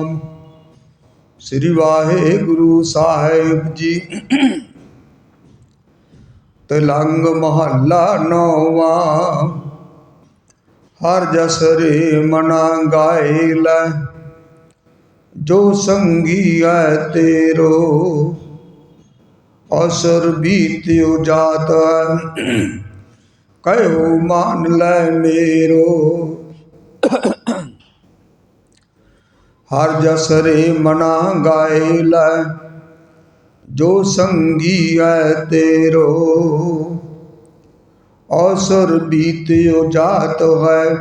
ਸਤਨਾਮ ਸ੍ਰੀ ਵਾਹਿਗੁਰੂ ਸਾਹਿਬ ਜੀ। ਤਲੰਗ ਮਹੱਲਾ ਨੌਵਾਂ। ਹਰ ਜਸ ਰੇ ਮਨਾ ਗਾਏ ਲੈ। ਜੋ ਸੰਗੀ ਹੈ ਤੇਰੋ, ਅਸਰ ਬੀਤਿਓ ਜਾਤ ਕਹਿਓ ਮਾਨ ਲੈ ਮੇਰੋ। ਹਰ ਜਸ ਰੇ ਮਨਾ ਗਾਏ ਲੈ, ਜੋ ਸੰਗੀ ਹੈ ਤੇਰੋ। ਅਸਰ ਬੀਤਿਓ ਜਾਤ ਹੈ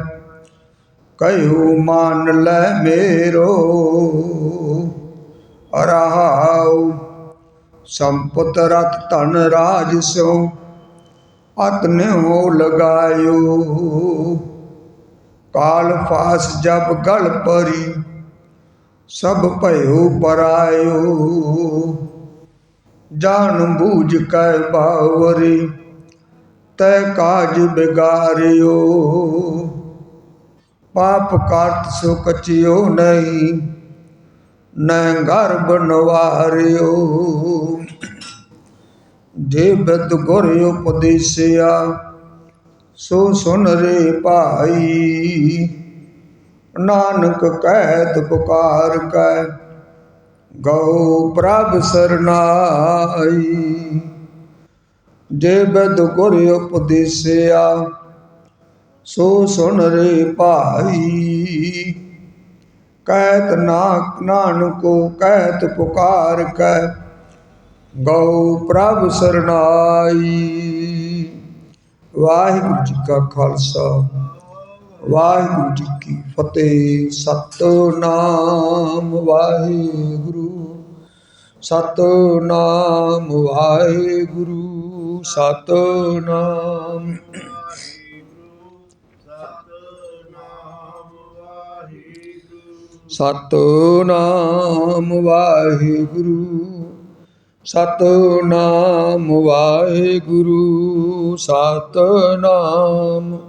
ਕਹਿਓ ਮਾਨ ਲੈ ਮੇਰੋ। ਅਰਹਾਉ ਸੰਪਤ ਰਤ ਧਨ ਰਾਜ ਸੋ ਅਤਨ ਹੋ ਲਗਾਇਓ। ਕਾਲ ਫਾਸ ਜਬ ਗਲ ਪਰੀ ਸਭ ਭਇਓ ਪਰਾਇਓ। ਜਾਣ ਬੂਝ ਕੈ ਬਾਵਰੀ, ਤੈ ਕਾਜ ਬਿਗਾਰਿਓ। ਪਾਪ ਕਰਤ ਸੋ ਕਚਿਓ ਨਹੀਂ, ਨੈ ਘਰ ਬਨਵਾਰਿਓ ਜੇ ਬਦ ਗੁਰ ਉਪਦੇਸਿਆ, ਸੋ ਸੁਨ ਰੇ ਭਾਈ। ਨਾਨਕ ਕਹਿਤ ਪੁਕਾਰ ਕੈ, ਗਉ ਪ੍ਰਭ ਸਰਨਾਈ। ਜੇ ਬਦ ਗੁਰ ਉਪਦੇਸਿਆ, ਸੋ ਸੁਣ ਰੇ ਭਾਈ। ਕਹਿਤ ਨਾਕ ਨਾਨਕੋ ਕਹਿਤ ਪੁਕਾਰ ਕੈ, ਗਉ ਪ੍ਰਭ ਸਰਨਾਈ। ਵਾਹਿਗੁਰੂ ਜੀ ਕਾ ਖਾਲਸਾ। ਵਾਹਿਗੁਰੂ ਜੀ ਕੀ ਫਤਿਹ। ਸਤਨਾਮ ਵਾਹਿਗੁਰੂ। ਸਤਨਾਮ ਵਾਹਿਗੁਰੂ। ਸਤਨਾਮ। ਸਤਨਾਮ ਵਾਹਿਗੁਰੂ। ਸਤਨਾਮ ਵਾਹਿਗੁਰੂ। ਸਤਨਾਮ